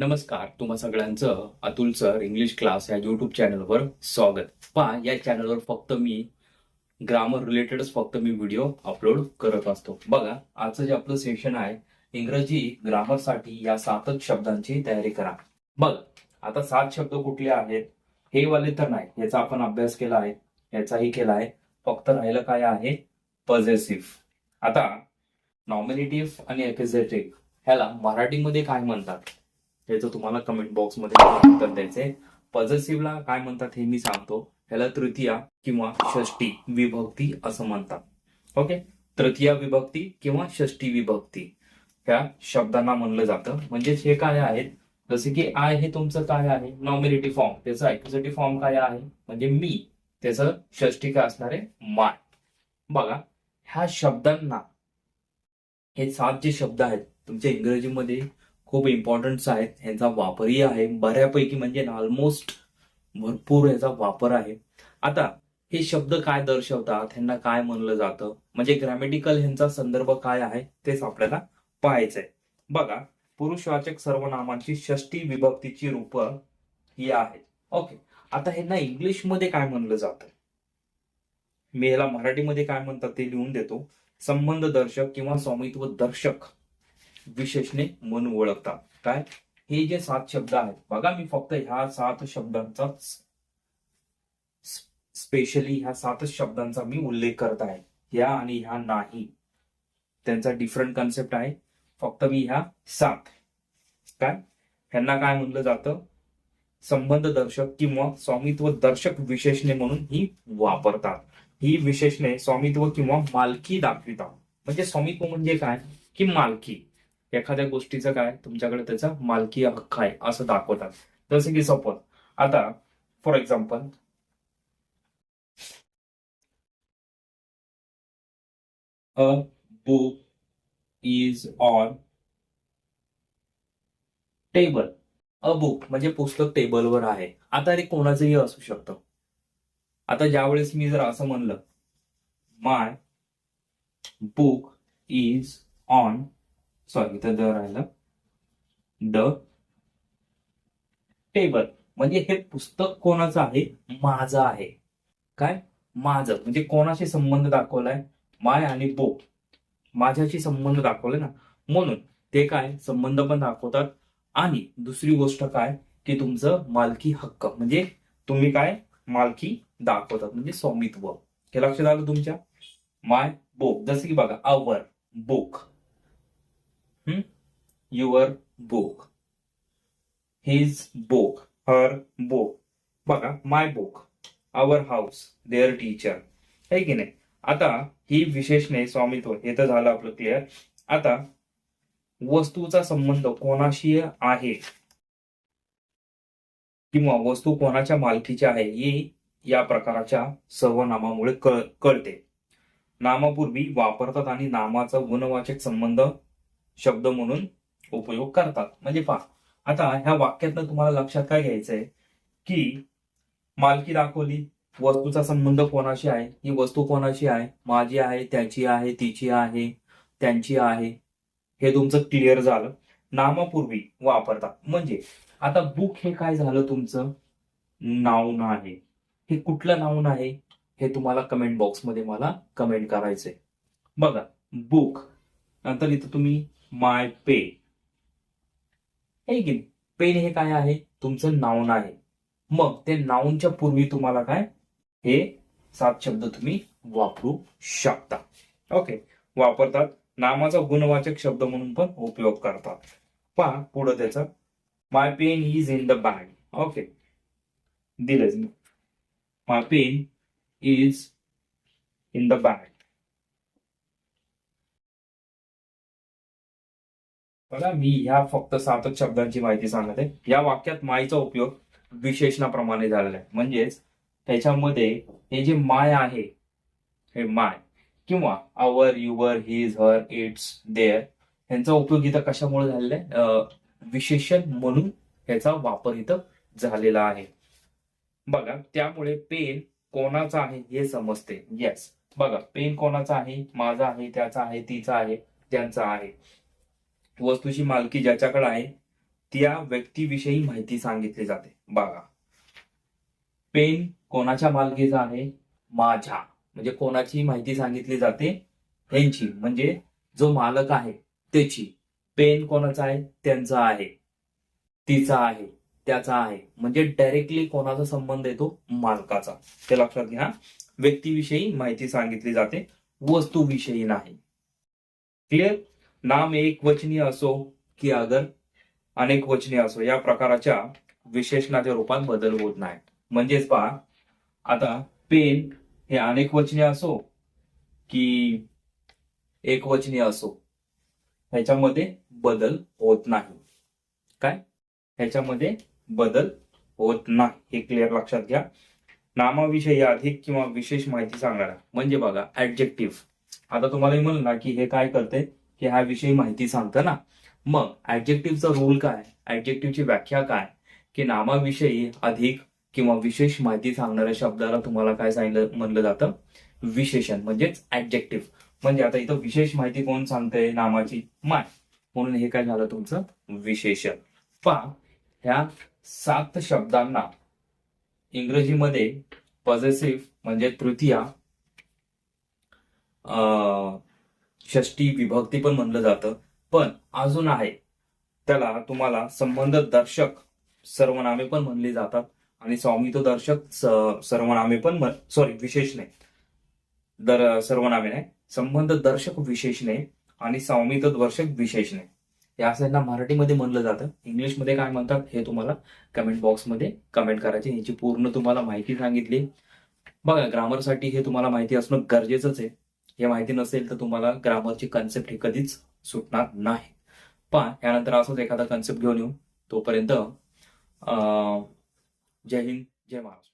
नमस्कार तुम्हा सगळ्यांचं अतुल सर इंग्लिश क्लास या युट्यूब चॅनलवर स्वागत. पहा या चॅनलवर फक्त मी ग्रामर रिलेटेडच फक्त मी व्हिडिओ अपलोड करत असतो. बघा आजचं जे आपलं सेशन आहे इंग्रजी ग्रामरसाठी या सातच शब्दांची तयारी करा. बघा आता सात शब्द कुठले आहेत? हे वाले तर नाही याचा आपण अभ्यास केला आहे याचाही केला आहे. फक्त राहिलं काय आहे? पॉझिटिव्ह आता नॉमिनेटिव्ह आणि एपिझेटिव्ह ह्याला मराठीमध्ये काय म्हणतात? याचं तुम्हाला कमेंट बॉक्समध्ये उत्तर द्यायचंय पॉझिटिव्हला काय म्हणतात हे मी सांगतो. ह्याला तृतीया किंवा षष्टी विभक्ती असं म्हणतात. ओके तृतीया विभक्ती किंवा षष्टी विभक्ती. ह्या शब्दांना म्हणलं जातं. म्हणजेच हे काय आहेत? जसे की आय हे तुमचं काय आहे? नॉमिनेटिव्ह फॉर्म त्याचं ॲक्युझेटिव्ह फॉर्म काय आहे? म्हणजे मी. त्याचं षष्टी काय असणार आहे? माय बघा ह्या शब्दांना हे सात जे शब्द आहेत तुमच्या इंग्रजीमध्ये खूप इम्पॉर्टंट आहेत. ह्यांचा वापरही आहे. बऱ्यापैकी म्हणजे ऑलमोस्ट भरपूर ह्याचा वापर आहे. आता हे शब्द काय दर्शवतात? ह्यांना काय म्हणलं जातं? म्हणजे ग्रॅमेटिकल ह्यांचा संदर्भ काय आहे? तेच आपल्याला पाहायचंय. बघा पुरुषवाचक सर्वनामांची षष्टी विभक्तीची रूप ही आहेत. ओके आता ह्यांना इंग्लिशमध्ये काय म्हणलं जातं? मी ह्याला मराठीमध्ये काय म्हणतात ते लिहून देतो. संबंध दर्शक किंवा स्वामित्व दर्शक. विशेषणे म्हणून ओळखतात काय? हे जे सात शब्द आहेत. बघा मी फक्त ह्या सात शब्दांचाच स्पेशली ह्या सातच शब्दांचा मी उल्लेख करत आहे. ह्या आणि ह्या नाही. त्यांचा डिफरंट कन्सेप्ट आहे. फक्त मी ह्या सात. काय? ह्यांना काय म्हणलं जातं? संबंध दर्शक किंवा स्वामित्व दर्शक विशेषणे म्हणून ही वापरतात. ही विशेषणे स्वामित्व किंवा मालकी दाखवितात. म्हणजे स्वामित्व म्हणजे काय? की मालकी. एखाद्या गोष्टीचं काय तुमच्याकडे त्याचा मालकी हक्क आहे असं दाखवतात. जसं की सपोज आता for example a book is on table a book म्हणजे पुस्तक टेबलवर आहे. आता रे कोणाचंही असू शकतं. आता ज्यावेळेस मी जर असं म्हणलं my book is on sorry इथं द राहिलं. The table. म्हणजे हे पुस्तक कोणाचं आहे? माझं आहे. काय? माझं. म्हणजे कोणाशी संबंध दाखवलाय? माय आणि बो. माझ्याशी संबंध दाखवलाय ना. म्हणून ते काय? संबंध पण दाखवतात. आणि दुसरी गोष्ट काय? की तुमचं मालकी हक्क. म्हणजे तुम्ही काय? मालकी दाखवतात. म्हणजे स्वामित्व. हे लक्षात आलं तुमच्या? माय बोक जसं की बघा our book. Your book his book her book बघा my book our house their teacher आहे की नाही? आता ही विशेषणे स्वामित्व हे तर झालं आपलं क्लिअर आता वस्तूचा संबंध कोणाशी आहे? किंवा वस्तू कोणाच्या मालकीची आहे? ही या प्रकाराच्या सर्वनामामुळे कळते. नामापूर्वी वापरतात आणि नामाचा गुणवाचक संबंध शब्द म्हणून उपयोग करतात. म्हणजे पहा आता ह्या वाक्यातनं तुम्हाला लक्षात काय घ्यायचंय? की मालकी दाखवली वस्तूचा संबंध कोणाशी आहे? ही वस्तू कोणाशी आहे? माझी आहे त्याची आहे तिची आहे त्यांची आहे. हे तुमचं क्लिअर झालं. नामापूर्वी वापरतात म्हणजे आता बुक हे काय झालं तुमचं? नाऊन आहे. हे कुठलं नाऊन आहे? हे तुम्हाला कमेंट बॉक्समध्ये मला कमेंट करायचंय. बघा बुक नंतर इथं तुम्ही माय पे. हे की पेन हे काय आहे? तुमचं नाऊन आहे. मग ते नाऊनच्या पूर्वी तुम्हाला काय? हे सात शब्द तुम्ही वापरू शकता. ओके वापरतात. नामाचा गुणवाचक शब्द म्हणून पण उपयोग करतात. पहा पुढं त्याचा. My pen is in the bag okay दिलंच मी. My pen is in the bag बघा मी ह्या फक्त सातच शब्दांची माहिती सांगत. आहे या वाक्यात मायचा उपयोग विशेषणाप्रमाणे झालेला आहे. म्हणजेच त्याच्यामध्ये हे जे माय आहे हे माय किंवा our your his her it's there यांचा उपयोग इथं कशामुळे झालेला आहे? विशेषण म्हणून ह्याचा वापर इथं झालेला आहे. बघा त्यामुळे पेन कोणाचा आहे हे समजते. येस बघा पेन कोणाचा आहे? माझा आहे त्याचा आहे तिचा आहे त्यांचा आहे. वस्तूची मालकी ज्याच्याकडे आहे त्या व्यक्तीविषयी माहिती सांगितली जाते. बघा. पेन कोणाच्या मालकीचा आहे? माझ्या. म्हणजे कोणाची माहिती सांगितली जाते? त्यांची म्हणजे जो मालक आहे त्याची. पेन कोणाचा आहे? त्यांचा आहे. तिचा आहे. त्याचा आहे. म्हणजे डायरेक्टली कोणाचा संबंध येतो? मालकाचा. ते लक्षात घ्या. व्यक्तीविषयी माहिती सांगितली जाते. वस्तूविषयी नाही. क्लिअर नाम एक वचनीय असो की अगर अनेक वचनीय असो या प्रकाराच्या विशेषणाच्या रूपात बदल होत नाही. म्हणजेच पहा आता पेन हे अनेक वचनीय असो की एक वचनीय असो ह्याच्यामध्ये बदल होत नाही. काय? ह्याच्यामध्ये बदल होत नाही. हे क्लिअर लक्षात घ्या. नामाविषयी अधिक किंवा विशेष माहिती सांगणारा म्हणजे बघा ऍडजेक्टिव्ह आता तुम्हाला म्हणलं ना की हे काय करते की ह्या विषयी माहिती सांगतं ना. मग ऍब्जेक्टिव्हचा रोल काय? ऍब्जेक्टिव्हची व्याख्या काय? की नामाविषयी अधिक किंवा विशेष माहिती सांगणाऱ्या शब्दाला तुम्हाला काय सांगितलं म्हणलं जातं? विशेषण म्हणजेच ऍब्जेक्टिव्ह म्हणजे आता इथं विशेष माहिती कोण सांगतंय? नामाची माय. म्हणून हे काय झालं तुमचं? विशेषण. पहा ह्या सात शब्दांना इंग्रजीमध्ये पॉझिटिव्ह म्हणजे तृतीया षष्टी विभक्ती पण म्हणलं जातं. पण अजून आहे. त्याला तुम्हाला संबंध दर्शक सर्वनामे पण म्हणली जातात. आणि स्वामित्व दर्शक सर्वनामे पण सॉरी विशेषणे दर सर्वनामे नाही. संबंध दर्शक विशेषणे आणि स्वामित्व दर्शक विशेषणे या असं मराठीमध्ये म्हणलं जातं. इंग्लिशमध्ये काय म्हणतात हे तुम्हाला कमेंट बॉक्समध्ये कमेंट करायचे. ह्याची पूर्ण तुम्हाला माहिती सांगितली. बघा ग्रामरसाठी हे तुम्हाला माहिती असणं गरजेचंच आहे. हे माहिती नसेल तर तुम्हाला ग्रामरची कन्सेप्ट ही कधीच सुटणार नाही. पहा यानंतर असंच एखादा कन्सेप्ट घेऊन येऊ. तोपर्यंत जय हिंद जय महाराष्ट्र.